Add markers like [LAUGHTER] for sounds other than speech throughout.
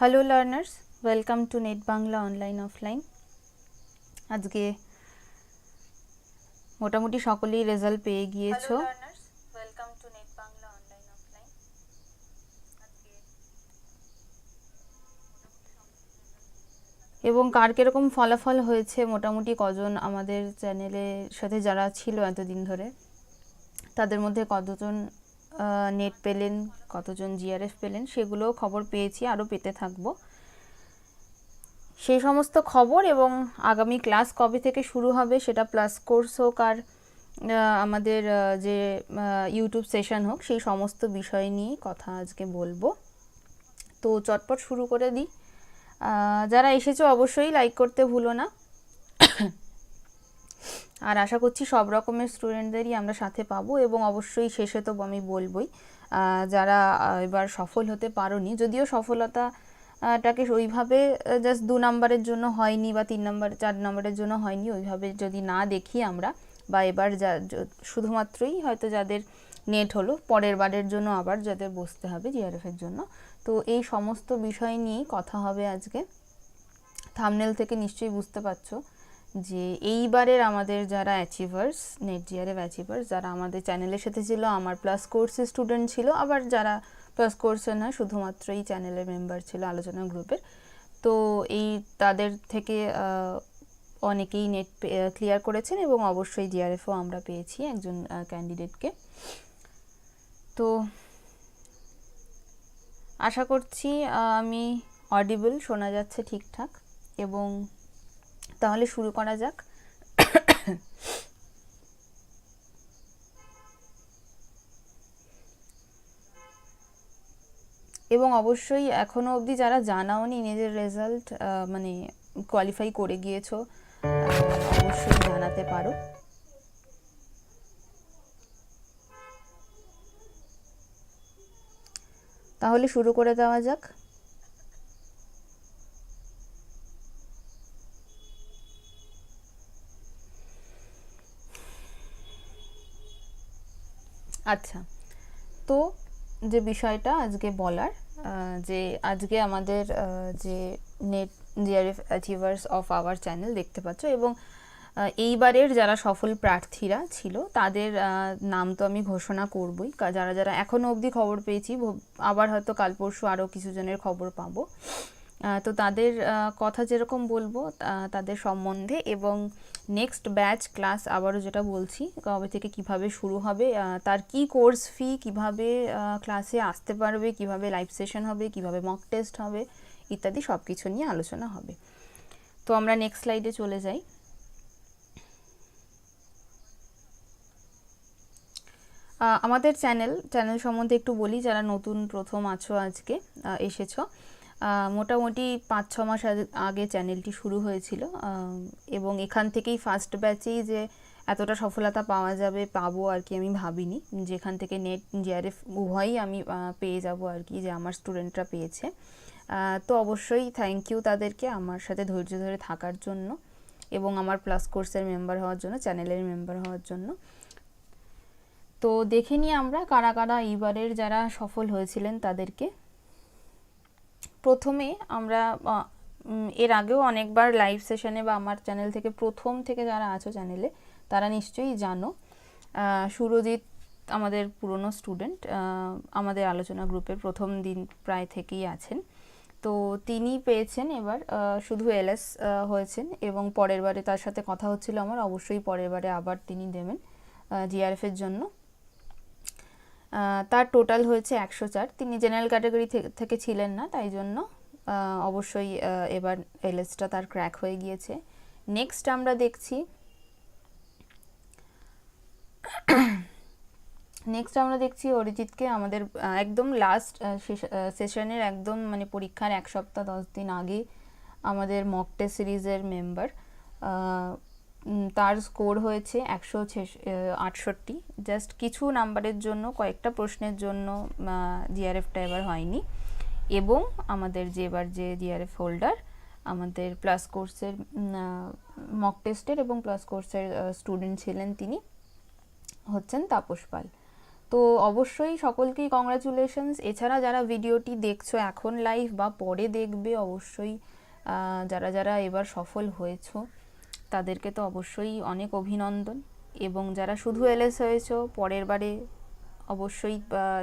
Hello learners welcome to NET Bangla online offline আজকে মোটামুটি সকলেই রেজাল্ট পেয়ে গিয়েছো। এবং কার কীরকম ফলাফল হয়েছে? মোটামুটি কজন আমাদের চ্যানেলের সাথে যারা ছিল এতদিন ধরে তাদের মধ্যে কতজন নেট পেলেন, কতজন জিআরএফ পেলেন, সেগুলোও খবর পেয়েছি, আরও পেতে থাকব। সেই সমস্ত খবর এবং আগামী ক্লাস কবে থেকে শুরু হবে সেটা প্লাস কোর্স হোক আর আমাদের যে ইউটিউব সেশন হোক, সেই সমস্ত বিষয় নিয়ে কথা আজকে বলব। তো চটপট শুরু করে দিই। যারা এসেছ অবশ্যই লাইক করতে ভুলো না। আর আশা করছি সব রকমের স্টুডেন্টদেরই আমরা সাথে পাবো এবং অবশ্যই শেষে তো আমি বলবই যারা এবার সফল হতে পারোনি, যদিও সফলতা টাকে ওইভাবে জাস্ট দু নম্বরের জন্য হয়নি বা তিন নম্বর, চার নম্বরের জন্য হয়নি, ওইভাবে যদি না দেখি আমরা, বা এবার যা শুধুমাত্রই হয়তো যাদের নেট হলো, পরের বারের জন্য আবার যাদের বসতে হবে জিআরএফের জন্য। তো এই সমস্ত বিষয় নিয়েই কথা হবে আজকে। থামনেল থেকে নিশ্চয়ই বুঝতে পারছ। যে এইবারের আমাদের যারা অ্যাচিভার্স নেট জিআরএফ অ্যাচিভার্স যারা আমাদের চ্যানেলের সাথে ছিল, আমার প্লাস কোর্সের স্টুডেন্ট ছিল, আবার যারা প্লাস কোর্সের নয় শুধুমাত্র এই চ্যানেলের মেম্বার ছিল আলোচনা গ্রুপের তো এই তাদের থেকে অনেকেই নেট ক্লিয়ার করেছেন এবং অবশ্যই জিআরএফও আমরা পেয়েছি একজন ক্যান্ডিডেটকে তো আশা করছি আমি অডিবল শোনা যাচ্ছে ঠিকঠাক এবং তাহলে শুরু করা যাক। এবং অবশ্যই এখনও অবধি যারা জানাওনি নিজের রেজাল্ট মানে কোয়ালিফাই করে গিয়েছো, অবশ্যই জানাতে পারো। তাহলে শুরু করে দেওয়া যাক। আচ্ছা। তো যে বিষয়টা আজকে বলার যে আজকে আমাদের যে NET JRF achievers of our channel দেখতে পাচ্ছ এবং এইবারের যারা সফল প্রার্থীরা ছিল, তাদের নাম তো আমি ঘোষণা করবই। যারা যারা এখনও অবধি খবর পেয়েছি আবার হয়তো কাল পরশু আরও কিছু জনের খবর পাবো। তো তাদের কথা যেরকম বলব তাদের সম্বন্ধে এবং নেক্সট ব্যাচ ক্লাস আবারও যেটা বলছি, কবে থেকে কীভাবে শুরু হবে তার কি কোর্স ফি কীভাবে ক্লাসে আসতে পারবে, কীভাবে লাইভ সেশন হবে, কীভাবে মক টেস্ট হবে, ইত্যাদি সব কিছু নিয়ে আলোচনা হবে। তো আমরা নেক্সট স্লাইডে চলে যাই। আমাদের চ্যানেল চ্যানেল সম্বন্ধে একটু বলি, যারা নতুন, প্রথম আছো আজকে এসেছ। মোটামুটি পাঁচ ছ মাস আগে চ্যানেলটি শুরু হয়েছিল। এবং এখান থেকেই ফার্স্ট ব্যাচেই যে এতটা সফলতা পাওয়া যাবে, পাবো আর কি আমি ভাবিনি। যেখান থেকে নেট জিআরএফ উভয়ই আমি পেয়ে যাব আর কি, যে আমার স্টুডেন্টরা পেয়েছে। তো অবশ্যই থ্যাংক ইউ তাদেরকে আমার সাথে ধৈর্য ধরে থাকার জন্য এবং আমার প্লাস কোর্সের মেম্বার হওয়ার জন্য চ্যানেলের মেম্বার হওয়ার জন্য। তো দেখে নিই আমরা কারা কারা এইবারের যারা সফল হয়েছিলেন তাদেরকে। প্রথমে আমরা এর আগেও অনেকবার লাইভ সেশনে বা আমার চ্যানেল থেকে প্রথম থেকে যারা আছো চ্যানেলে তারা নিশ্চয়ই জানো সুরজিৎ আমাদের পুরনো স্টুডেন্ট আমাদের আলোচনা গ্রুপের প্রথম দিন প্রায় থেকেই আছেন। তো তিনি পেয়েছেন এবার শুধু এলএস হয়েছেন এবং পরের বারে তার সাথে কথা হচ্ছিল আমার, অবশ্যই পরের বারে আবার তিনি দেবেন জিআরএফের জন্য। তার টোটাল হয়েছে একশো চার। তিনি জেনারেল ক্যাটাগরি থেকে ছিলেন না, তাই জন্য অবশ্যই এবার এলএসটা তার ক্র্যাক হয়ে গিয়েছে। নেক্সট আমরা দেখছি নেক্সট আমরা দেখছি অরিজিৎকে আমাদের একদম লাস্ট সেশনের একদম মানে পরীক্ষার এক সপ্তাহ, দশ দিন আগে আমাদের মক টেস্ট সিরিজের মেম্বার তার স্কোর হয়েছে একশো আটষট্টি। জাস্ট কিছু নাম্বারের জন্য, কয়েকটা প্রশ্নের জন্য জিআরএফটা এবার হয়নি। এবং আমাদের যে এবার যে জিআরএফ হোল্ডার আমাদের প্লাস কোর্সের মক টেস্টের এবং প্লাস কোর্সের স্টুডেন্ট ছিলেন তিনি, হচ্ছেন তাপস পাল। তো অবশ্যই সকলকেই কংগ্রাচুলেশনস এছাড়া যারা ভিডিওটি দেখছ এখন লাইভ বা পরে দেখবে, অবশ্যই যারা যারা এবার সফল হয়েছো তাদেরকে তো অবশ্যই অনেক অভিনন্দন। এবং যারা শুধু এলএস হয়েছো, পরের বারে অবশ্যই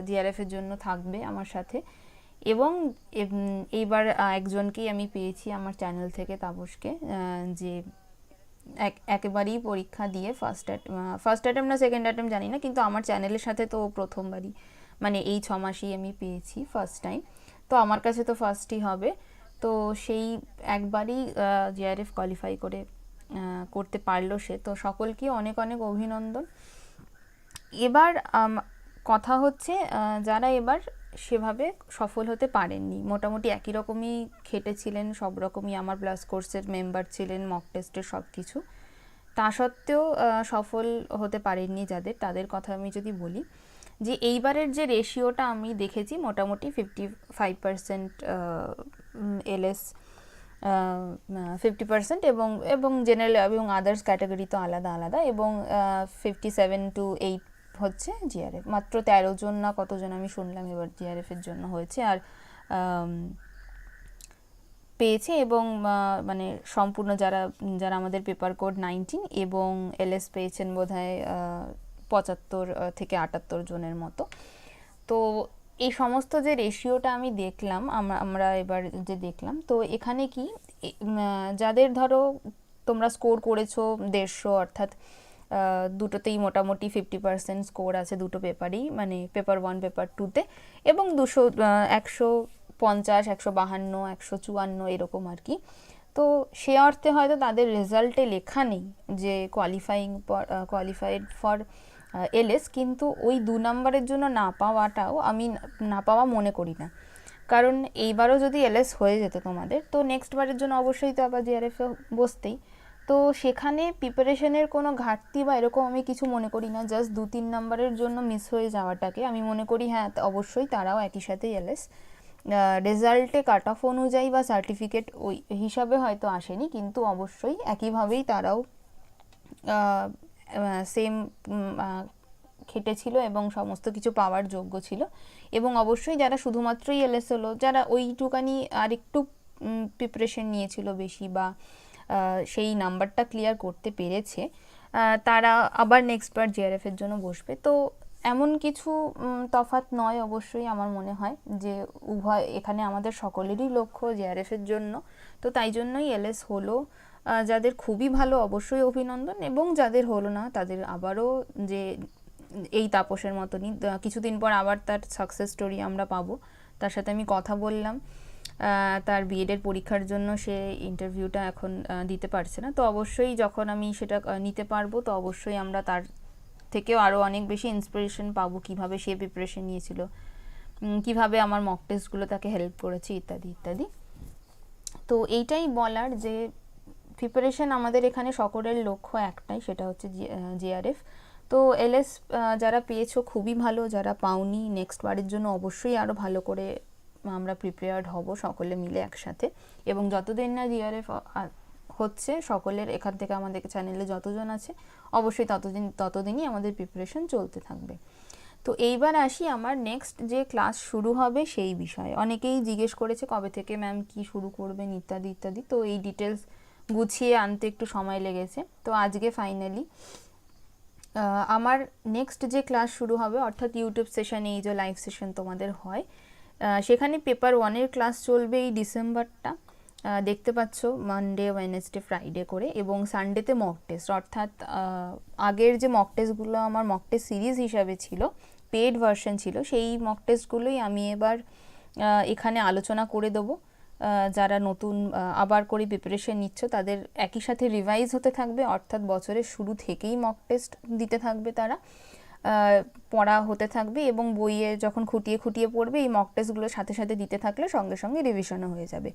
জিআরএফ এর জন্য থাকবে আমার সাথে। এবং এইবার একজনকেই আমি পেয়েছি আমার চ্যানেল থেকে তাপসকে যে এক, একেবারেই পরীক্ষা দিয়ে ফার্স্ট ফার্স্ট অ্যাটেম্প না সেকেন্ড অ্যাটেম্প জানি না, কিন্তু আমার চ্যানেলের সাথে তো প্রথমবারই মানে এই ছ মাসেই আমি পেয়েছি ফার্স্ট টাইম তো আমার কাছে তো ফার্স্টই হবে। তো সেই একবারই জিআরএফ কোয়ালিফাই করে করতে পারল সে। তো সকলকে অনেক অনেক অভিনন্দন। এবার কথা হচ্ছে যারা এবার সেভাবে সফল হতে পারেননি। মোটামুটি একই রকমই খেটেছিলেন, সব রকমই আমার প্লাস কোর্সের মেম্বার ছিলেন মক টেস্টের সব কিছু। তা সত্ত্বেও সফল হতে পারেননি যাদের। তাদের কথা আমি যদি বলি, যে এইবারের যে রেশিওটা আমি দেখেছি, মোটামুটি fifty five percent LS fifty percent এবং এবং জেনারেল এবং আদার্স ক্যাটাগরি তো আলাদা আলাদা এবং ফিফটি সেভেন টু এইট হচ্ছে জিআরএফ মাত্র তেরো জন না কতজন আমি শুনলাম এবার জিআরএফের জন্য হয়েছে আর পেয়েছে এবং মানে সম্পূর্ণ যারা যারা আমাদের পেপার কোড নাইনটিন এবং এলএস পেয়েছেন বোধহয় পঁচাত্তর থেকে আটাত্তর জনের মতো। তো এই সমস্ত যে রেশিওটা আমি দেখলাম, আমরা এবার যে দেখলাম, তো এখানে কি যাদের ধরো তোমরা স্কোর করেছ দেড়শো, অর্থাৎ দুটোতেই মোটামুটি ফিফটি পার্সেন্ট স্কোর আছে দুটো পেপারেই মানে পেপার ওয়ান পেপার টুতে এবং দুশো একশো পঞ্চাশ, একশো বাহান্ন, একশো চুয়ান্ন এরকম আর কি। তো সে অর্থে হয়তো তাদের রেজাল্টে লেখা নেই যে কোয়ালিফাইং কোয়ালিফাইড ফর এলএস কিন্তু ওই দু নম্বরের জন্য না পাওয়াটাও আমি না- পাওয়া মনে করি না। কারণ এইবারও যদি এলএস হয়ে যেত তোমাদের, তো নেক্সট বারের জন্য অবশ্যই তো আবার জিআরএফ বসতেই। তো সেখানে প্রিপারেশনের কোনো ঘাটতি বা এরকম আমি কিছু মনে করি না জাস্ট দু তিন নম্বরের জন্য মিস হয়ে যাওয়াটাকে। আমি মনে করি হ্যাঁ অবশ্যই তারাও একই সাথে এলএস রেজাল্টে কাট অফ অনুযায়ী বা সার্টিফিকেট ওই হিসাবে হয়তো আসেনি, কিন্তু অবশ্যই একইভাবেই তারাও সেম খেটেছিল এবং সমস্ত কিছু পাওয়ার যোগ্য ছিল। এবং অবশ্যই যারা শুধুমাত্রই এলএস হলো যারা ওইটুকানি আর একটু প্রিপারেশন নিয়েছিল বেশি বা সেই নাম্বারটা ক্লিয়ার করতে পেরেছে তারা আবার নেক্সট বার জিআরএফ এর জন্য বসবে। তো এমন কিছু তফাৎ নয় অবশ্যই আমার মনে হয় যে উভয় এখানে আমাদের সকলেরই লক্ষ্য জেআরএফ এর জন্য। তো তাই জন্যই এলএস হলো আহ, যাদের খুবই ভালো, অবশ্যই অভিনন্দন এবং যাদের হলো না, তাদের আবারও যে এই তাপসের মতনই কিছুদিন পর আবার তার সাকসেস স্টোরি আমরা পাবো। তার সাথে আমি কথা বললাম। তার বিএডের পরীক্ষার জন্য সে ইন্টারভিউটা এখন দিতে পারছে না। তো অবশ্যই যখন আমি সেটা নিতে পারব, তো অবশ্যই আমরা তার থেকেও আরও অনেক বেশি ইন্সপিরেশন পাবো। কীভাবে সে প্রিপারেশন নিয়েছিল কীভাবে আমার মক টেস্টগুলো তাকে হেল্প করেছে, ইত্যাদি ইত্যাদি। তো এইটাই বলার যে প্রিপারেশন আমাদের এখানে সকলের লক্ষ্য একটাই, সেটা হচ্ছে জেআরএফ তো এলএস যারা পেয়েছ খুবই ভালো, যারা পাওনি নেক্সট বারের জন্য অবশ্যই আরও ভালো করে আমরা প্রিপেয়ার্ড হব সকলে মিলে একসাথে। এবং যতদিন না জিআরএফ হচ্ছে, সকলের এখান থেকে আমাদের চ্যানেলে যতজন আছে, অবশ্যই ততদিন, ততদিনই আমাদের প্রিপারেশন চলতে থাকবে। তো এইবার আসি আমার নেক্সট যে ক্লাস শুরু হবে সেই বিষয়ে। অনেকেই জিজ্ঞেস করেছে কবে থেকে ম্যাম কি শুরু করবেন, ইত্যাদি ইত্যাদি। তো এই ডিটেলস গুছিয়ে আনতে একটু সময় লেগেছে। তো আজকে ফাইনালি আমার নেক্সট যে ক্লাস শুরু হবে, অর্থাৎ ইউটিউব সেশন এই যে লাইভ সেশন তোমাদের হয় সেখানে পেপার ওয়ানের ক্লাস চলবে এই ডিসেম্বরটা দেখতে পাচ্ছ মানডে ওয়েনেসডে ফ্রাইডে করে এবং সানডেতে মক টেস্ট অর্থাৎ আগের যে মক টেস্টগুলো আমার মক টেস্ট সিরিজ হিসাবে ছিল পেড ভার্সন ছিল, সেই মক টেস্টগুলোই আমি এবার এখানে আলোচনা করে দেবো। যারা নতুন আবার করে প্রিপারেশন নিচ্ছ, তাদের একই সাথে রিভাইজ হতে থাকবে। অর্থাৎ বছরের শুরু থেকেই মক টেস্ট দিতে থাকবে তারা। পড়া হতে থাকবে এবং বইয়ে যখন খুঁটিয়ে খুঁটিয়ে পড়বে, এই মক টেস্টগুলোর সাথে সাথে দিতে থাকলে সঙ্গে সঙ্গে রিভিশনও হয়ে যাবে।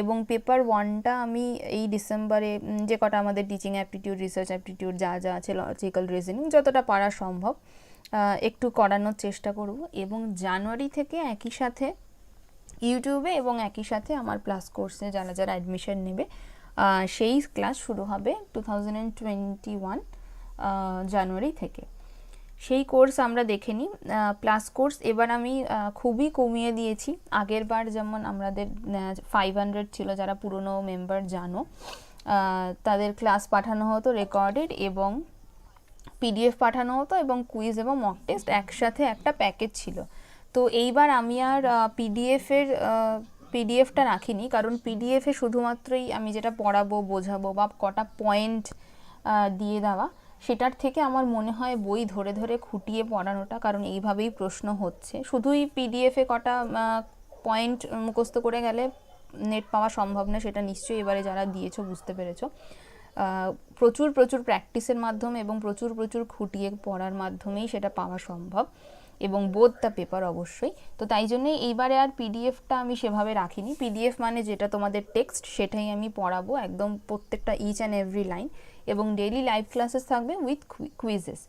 এবং পেপার ওয়ানটা আমি এই ডিসেম্বরে যে কটা আমাদের টিচিং অ্যাপটিটিউড রিসার্চ অ্যাপটিটিউড যা যা আছে লজিক্যাল রিজনিং যতটা পারা সম্ভব একটু করানোর চেষ্টা করব। এবং জানুয়ারি থেকে একই সাথে ইউটিউবে এবং একই সাথে আমার প্লাস কোর্সে যারা যারা অ্যাডমিশন নেবে সেই ক্লাস শুরু হবে two thousand twenty one January থেকে। সেই কোর্স আমরা দেখে নিই। প্লাস কোর্স এবার আমি খুবই কমিয়ে দিয়েছি। আগের বার যেমন আমাদের ফাইভ হান্ড্রেড ছিল, যারা পুরনো মেম্বার জানো তাদের ক্লাস পাঠানো হতো রেকর্ডেড এবং পিডিএফ পাঠানো হতো এবং কুইজ এবং মক টেস্ট একসাথে একটা প্যাকেজ ছিল। তো এইবার আমি আর পিডিএফের পিডিএফটা রাখিনি। কারণ পিডিএফে শুধুমাত্রই আমি যেটা পড়াবো, বোঝাবো বা কটা পয়েন্ট দিয়ে দেওয়া, সেটার থেকে আমার মনে হয় বই ধরে ধরে খুঁটিয়ে পড়ানোটা, কারণ এইভাবেই প্রশ্ন হচ্ছে। শুধুই পিডিএফে কটা পয়েন্ট মুখস্থ করে গেলে নেট পাওয়া সম্ভব না, সেটা নিশ্চয়ই এবারে যারা দিয়েছ বুঝতে পেরেছ। প্রচুর প্রচুর প্র্যাকটিসের মাধ্যমে এবং প্রচুর প্রচুর খুঁটিয়ে পড়ার মাধ্যমেই সেটা পাওয়া সম্ভব। এবং বোধ দ্য পেপার অবশ্যই। তো তাই জন্যই এইবারে আর পিডিএফটা আমি সেভাবে রাখিনি। পিডিএফ মানে যেটা তোমাদের টেক্সট সেটাই আমি পড়াবো একদম প্রত্যেকটা ইচ অ্যান্ড এভরি লাইন এবং ডেইলি লাইভ ক্লাসেস থাকবে উইথ কুইজেস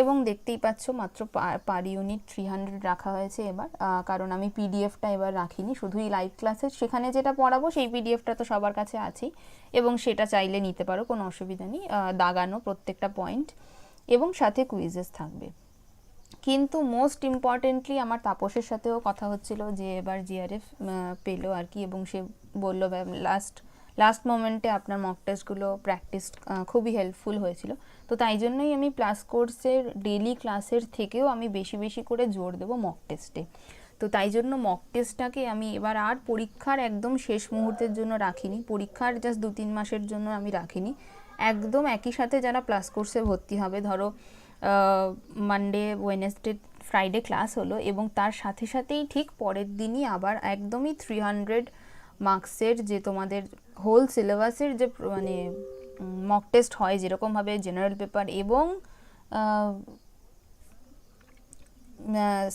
এবং দেখতেই পাচ্ছ মাত্র পার ইউনিট থ্রি হান্ড্রেড রাখা হয়েছে এবার। কারণ আমি পিডিএফটা এবার রাখিনি, শুধুই লাইভ ক্লাসে সেখানে যেটা পড়াবো সেই পিডিএফটা তো সবার কাছে আছেই এবং সেটা চাইলে নিতে পারো, কোনো অসুবিধা নেই। দাগানো প্রত্যেকটা পয়েন্ট এবং সাথে কুইজেস থাকবে। কিন্তু মোস্ট ইম্পর্টেন্টলি আমার তাপসের সাথেও কথা হচ্ছিল যে এবার জিআরএফ পেল আর কি এবং সে বলল লাস্ট লাস্ট মোমেন্টে আপনার মক টেস্টগুলো প্র্যাকটিস খুবই হেল্পফুল হয়েছিল। তো তাই জন্যই আমি প্লাস কোর্সের ডেলি ক্লাসের থেকেও আমি বেশি বেশি করে জোর দেবো মক টেস্টে তো তাই জন্য মক টেস্টটাকে আমি এবার আর পরীক্ষার একদম শেষ মুহূর্তের জন্য রাখিনি। পরীক্ষার জাস্ট দু তিন মাসের জন্য আমি রাখিনি। একদম একই সাথে যারা প্লাস কোর্সে ভর্তি হবে, ধরো মানডে ওয়েনেসডে ফ্রাইডে ক্লাস হলো এবং তার সাথে সাথেই ঠিক পরের দিনই আবার একদমই থ্রি হান্ড্রেড মার্কসের যে তোমাদের হোল সিলেবাসের যে মানে মক টেস্ট হয় যেরকমভাবে জেনারেল পেপার এবং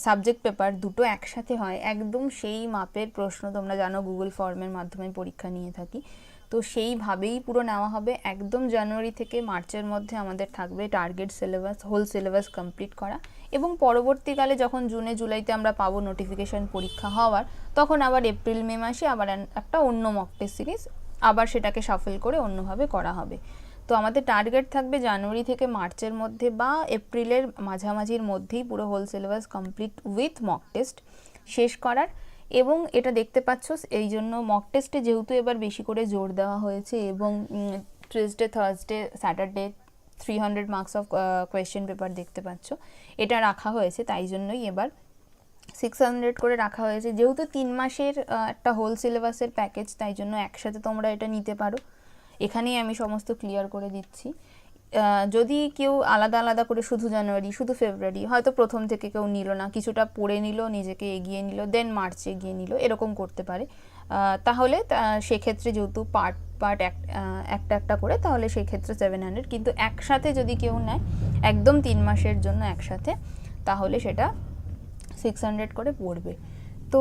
সাবজেক্ট পেপার দুটো একসাথে হয়, একদম সেই মাপের প্রশ্ন তোমরা জানো গুগল ফর্মের মাধ্যমে পরীক্ষা নিয়ে থাকি। তো সেইভাবেই পুরো নেওয়া হবে। একদম জানুয়ারি থেকে মার্চের মধ্যে আমাদের থাকবে target syllabus whole syllabus complete করা। এবং পরবর্তীকালে যখন জুনে, জুলাইতে আমরা পাবো নোটিফিকেশন পরীক্ষা হওয়ার, তখন আবার এপ্রিল, মে মাসে আবার একটা অন্য মক সিরিজ আবার সেটাকে সাফল করে অন্যভাবে করা হবে। তো আমাদের টার্গেট থাকবে জানুয়ারি থেকে মার্চের মধ্যে বা এপ্রিলের মাঝামাঝির মধ্যেই পুরো whole syllabus complete with mock test শেষ করার। এবং এটা দেখতে পাচ্ছ এই জন্য মক টেস্টে যেহেতু এবার বেশি করে জোর দেওয়া হয়েছে এবং Tuesday Thursday Saturday three hundred marks of question paper দেখতে পাচ্ছ, এটা রাখা হয়েছে, তাই জন্যই এবার সিক্স হান্ড্রেড করে রাখা হয়েছে। যেহেতু তিন মাসের একটা হোল সিলেবাসের প্যাকেজ তাই জন্য একসাথে তোমরা এটা নিতে পারো। এখানেই আমি সমস্ত ক্লিয়ার করে দিচ্ছি। যদি কেউ আলাদা আলাদা করে শুধু জানুয়ারি, শুধু ফেব্রুয়ারি, হয়তো প্রথম থেকে কেউ নিল না, কিছুটা পড়ে নিল, নিজেকে এগিয়ে নিল দেন মার্চে এগিয়ে নিল, এরকম করতে পারে। তাহলে সেক্ষেত্রে যেহেতু পার্ট পার্ট একটা একটা করে, তাহলে সেক্ষেত্রে সেভেন হান্ড্রেড কিন্তু একসাথে যদি কেউ নেয়, একদম তিন মাসের জন্য একসাথে, তাহলে সেটা সিক্স হান্ড্রেড করে পড়বে। তো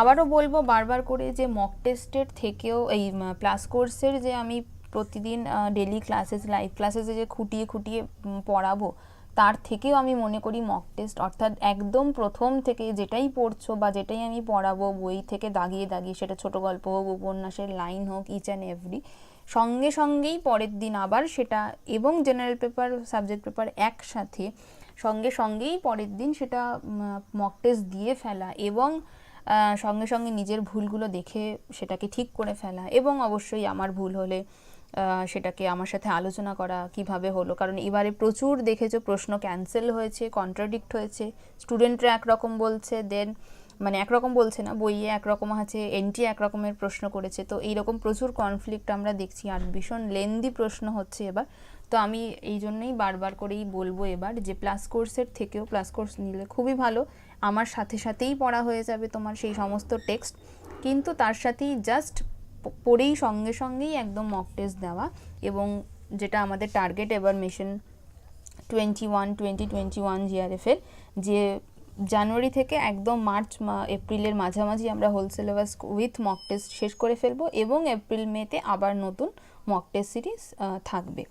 আবারও বলব বারবার করে যে মক টেস্টের থেকেও, এই প্লাস কোর্সের যে আমি প্রতিদিন ডেলি ক্লাসেস লাইভ ক্লাসেসে যে খুঁটিয়ে খুঁটিয়ে পড়াবো, তার থেকেও আমি মনে করি মক টেস্ট অর্থাৎ একদম প্রথম থেকে যেটাই পড়ছো বা যেটাই আমি পড়াবো, বই থেকে দাগিয়ে দাগিয়ে, সেটা ছোট গল্প হোক, উপন্যাসের লাইন হোক ইচ অ্যান্ড এভরি সঙ্গে সঙ্গেই পরের দিন আবার সেটা, এবং জেনারেল পেপার সাবজেক্ট পেপার একসাথে সঙ্গে সঙ্গেই পরের দিন সেটা মক টেস্ট দিয়ে ফেলা এবং সঙ্গে সঙ্গে নিজের ভুলগুলো দেখে সেটাকে ঠিক করে ফেলা, এবং অবশ্যই আমার ভুল হলে সেটাকে আমার সাথে আলোচনা করা কীভাবে হলো? কারণ এবারে প্রচুর দেখেছ প্রশ্ন ক্যান্সেল হয়েছে কন্ট্রাডিক্ট হয়েছে স্টুডেন্টরা একরকম বলছে দেন মানে একরকম বলছে না, বইয়ে একরকম আছে এনটি একরকমের প্রশ্ন করেছে। তো এইরকম প্রচুর কনফ্লিক্ট আমরা দেখছি, আর ভীষণ লেন্দি প্রশ্ন হচ্ছে এবার। তো আমি এই জন্যই বারবার করেই বলব এবার যে প্লাস কোর্সের থেকেও প্লাস কোর্স নিলে খুবই ভালো। আমার সাথে সাথেই পড়া হয়ে যাবে তোমার সেই সমস্ত টেক্সট কিন্তু তার সাথেই জাস্ট পড়েই সঙ্গে সঙ্গেই একদম মক টেস্ট দেওয়া এবং যেটা আমাদের টার্গেট এবার mission twenty one twenty twenty one জিআরএফের যে জানুয়ারি থেকে একদম মার্চ এপ্রিলের মাঝামাঝি আমরা whole syllabus with mock test শেষ করে ফেলব এবং এপ্রিল মেতে আবার নতুন মক টেস্ট সিরিজ থাকবে।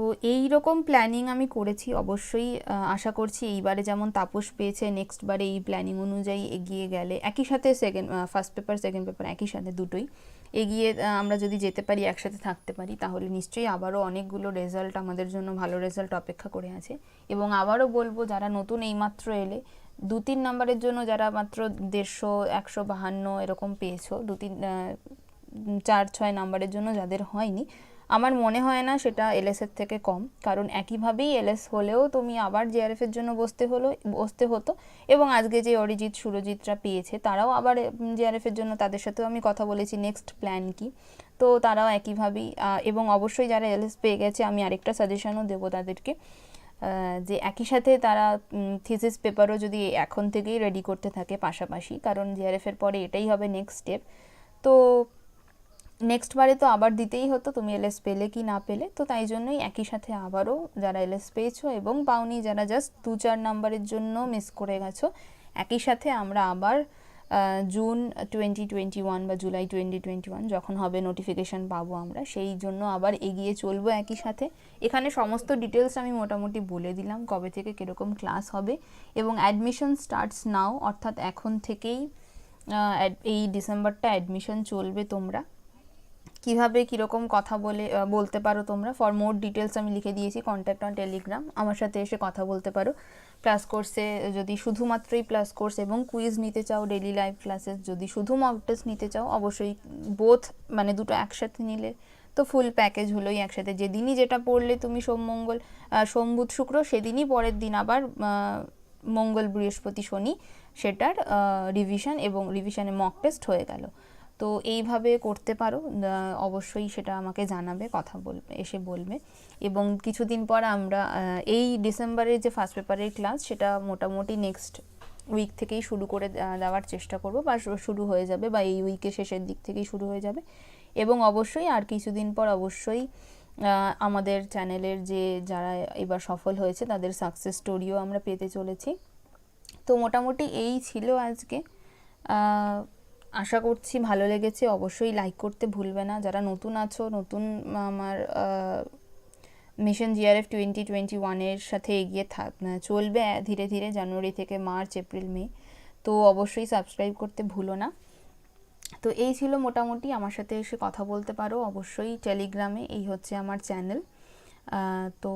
তো এই রকম প্ল্যানিং আমি করেছি, অবশ্যই আশা করছি এইবারে যেমন তাপস পেয়েছে নেক্সট বারে এই প্ল্যানিং অনুযায়ী এগিয়ে গেলে, একই সাথে second first paper second paper একই সাথে দুটোই এগিয়ে আমরা যদি যেতে পারি, একসাথে থাকতে পারি, তাহলে নিশ্চয়ই আবারও অনেকগুলো রেজাল্ট আমাদের জন্য ভালো রেজাল্ট অপেক্ষা করে আছে। এবং আবারও বলব, যারা নতুন এইমাত্র এলে দু তিন নাম্বারের জন্য যারা মাত্র দেড়শো, একশো বাহান্ন এরকম পেয়েছ দু তিন চার, ছয় নাম্বারের জন্য যাদের হয়নি আমার মনে হয় না সেটা এলএস এর থেকে কম। কারণ একইভাবেই এলএস হলেও তুমি আবার জেআরএফ এর জন্য বসতে হলো, বসতে হতো। এবং আজকে যে অরিজিৎ, সুরজিৎরা পেয়েছে, তারাও আবার জেআরএফ এর জন্য তাদের সাথেও আমি কথা বলেছি নেক্সট প্ল্যান কি। তো তারাও একইভাবেই এবং অবশ্যই যারা এলএস পেয়ে গেছে, আমি আরেকটা সাজেশনও দেবো তাদেরকে যে একই সাথে তারা থিসিস পেপারও যদি এখন থেকেই রেডি করতে থাকে পাশাপাশি, কারণ জিআরএফ এর পরে এটাই হবে নেক্সট স্টেপ তো নেক্সট বারে তো আবার দিতেই হতো, তুমি এলএস পেলে কি না পেলে, তো তাই জন্যই একই সাথে আবারও যারা এলএস পেয়েছ এবং পাওনি, যারা জাস্ট দু চার নাম্বারের জন্য মিস করে গেছো, একই সাথে আমরা আবার জুন টোয়েন্টি টোয়েন্টি ওয়ান বা জুলাই টোয়েন্টি টোয়েন্টি ওয়ান যখন হবে নোটিফিকেশান পাবো আমরা, সেই জন্য আবার এগিয়ে চলবো একই সাথে। এখানে সমস্ত ডিটেলস আমি মোটামুটি বলে দিলাম কবে থেকে কীরকম ক্লাস হবে এবং অ্যাডমিশন স্টার্টস নাও অর্থাৎ এখন থেকেই এই ডিসেম্বরটা অ্যাডমিশন চলবে তোমরা। কীভাবে, কীরকম কথা বলে বলতে পারো তোমরা? ফর মোর ডিটেলস আমি লিখে দিয়েছি কন্ট্যাক্ট অন টেলিগ্রাম আমার সাথে এসে কথা বলতে পারো। প্লাস কোর্সে যদি শুধুমাত্রই প্লাস কোর্স এবং কুইজ নিতে চাও ডেলি লাইভ ক্লাসেস যদি শুধু মক টেস্ট নিতে চাও, অবশ্যই বোথ মানে দুটো একসাথে নিলে তো ফুল প্যাকেজ হলোই একসাথে। যেদিনই যেটা পড়লে তুমি সোম, মঙ্গল সোম, বুধ, শুক্র, সেদিনই পরের দিন আবার মঙ্গল, বৃহস্পতি, শনি, সেটার রিভিশন এবং রিভিশনে মক টেস্ট হয়ে গেল। তো এইভাবে করতে পারো অবশ্যই সেটা আমাকে জানাবে, কথা বলবে, এসে বলবে। এবং কিছুদিন পর আমরা এই ডিসেম্বরের যে ফার্স্ট পেপারের ক্লাস সেটা মোটামুটি নেক্সট উইক থেকেই শুরু করে দেওয়ার চেষ্টা করব বা শুরু হয়ে যাবে বা এই উইকের শেষের দিক থেকেই শুরু হয়ে যাবে। এবং অবশ্যই আর কিছুদিন পর অবশ্যই আমাদের চ্যানেলের যে যারা এবার সফল হয়েছে, তাদের সাকসেস স্টোরিও আমরা পেতে চলেছি। তো মোটামুটি এই ছিল আজকে। আশা করছি ভালো লেগেছে। অবশ্যই লাইক করতে ভুলবে না। যারা নতুন আছো, নতুন আমার মিশন জিআরএফ টোয়েন্টি টোয়েন্টি ওয়ানের সাথে এগিয়ে থাক চলবে ধীরে ধীরে জানুয়ারি থেকে মার্চ, এপ্রিল, মে। তো অবশ্যই সাবস্ক্রাইব করতে ভুলো না। তো এই ছিল মোটামুটি আমার সাথে এসে কথা বলতে পারো। অবশ্যই টেলিগ্রামে এই হচ্ছে আমার চ্যানেল তো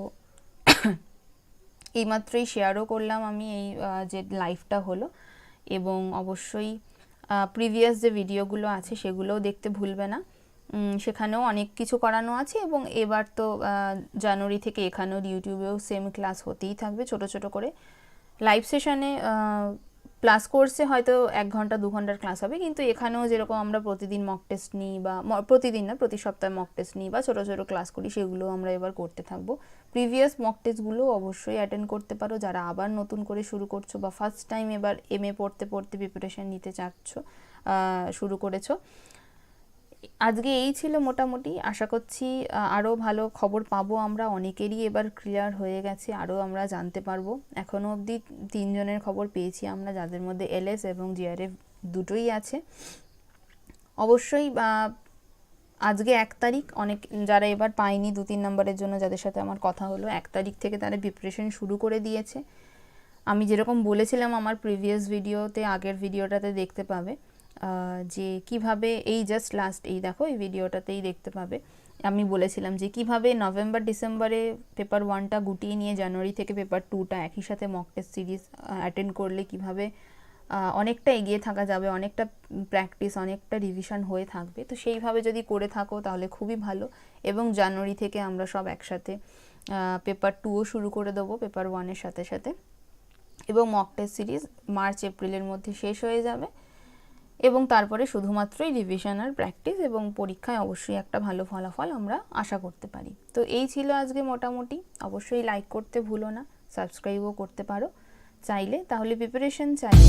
[COUGHS] এইমাত্রই শেয়ারও করলাম আমি এই যে লাইভটা হলো। এবং অবশ্যই প্রিভিয়াস যে ভিডিওগুলো আছে সেগুলোও দেখতে ভুলবে না। সেখানেও অনেক কিছু করানো আছে এবং এবার তো জানুয়ারি থেকে এখানেও ইউটিউবেও সেম ক্লাস হতেই থাকবে ছোট ছোট করে। লাইভ সেশনে প্লাস কোর্সে হয়তো এক ঘণ্টা, দু ঘণ্টার ক্লাস হবে, কিন্তু এখানেও যেরকম আমরা প্রতিদিন মক টেস্ট নিই বা প্রতিদিন না, প্রতি সপ্তাহে মক টেস্ট নিই বা ছোটো ছোটো ক্লাস করি, সেগুলো আমরা এবার করতে থাকব। প্রিভিয়াস মক টেস্টগুলো অবশ্যই অ্যাটেন্ড করতে পারো। যারা আবার নতুন করে শুরু করছ বা ফার্স্ট টাইম এবার এম এ পড়তে পড়তে প্রিপারেশান নিতে চাচ্ছ শুরু করেছ আজকে এই ছিল মোটামুটি। আশা করছি আরও ভালো খবর পাবো আমরা। অনেকেরই এবার ক্লিয়ার হয়ে গেছে আরও আমরা জানতে পারব। এখনও অবধি তিনজনের খবর পেয়েছি আমরা, যাদের মধ্যে এলএস এবং জিআরএফ দুটোই আছে। অবশ্যই আজকে এক তারিখ, অনেক যারা এবার পায়নি দু তিন নম্বরের জন্য, যাদের সাথে আমার কথা হলো, এক তারিখ থেকে তারা প্রিপারেশন শুরু করে দিয়েছে। আমি যেরকম বলেছিলাম আমার প্রিভিয়াস ভিডিওতে আগের ভিডিওটাতে দেখতে পাবে। যে কীভাবে এই জাস্ট লাস্ট এই দেখো, এই ভিডিওটাতেই দেখতে পাবে। আমি বলেছিলাম যে কীভাবে নভেম্বর ডিসেম্বরে পেপার ওয়ানটা গুটিয়ে নিয়ে জানুয়ারি থেকে পেপার টুটা একই সাথে মক টেস্ট সিরিজ অ্যাটেন্ড করলে কীভাবে অনেকটা এগিয়ে থাকা যাবে, অনেকটা প্র্যাকটিস অনেকটা রিভিশন হয়ে থাকবে। তো সেইভাবে যদি করে থাকো তাহলে খুবই ভালো। এবং জানুয়ারি থেকে আমরা সব একসাথে পেপার টুও শুরু করে দেবো পেপার ওয়ানের সাথে সাথে। এবং মক টেস্ট সিরিজ মার্চ এপ্রিলের মধ্যে শেষ হয়ে যাবে। এবং তারপরে শুধুমাত্রই রিভিশন আর প্র্যাকটিস এবং পরীক্ষায় অবশ্যই একটা ভালো ফলাফল আমরা আশা করতে পারি। তো এই ছিল আজকে মোটামুটি। অবশ্যই লাইক করতে ভুলো না সাবস্ক্রাইবও করতে পারো। চাইলে তাহলে প্রিপারেশন চাইলে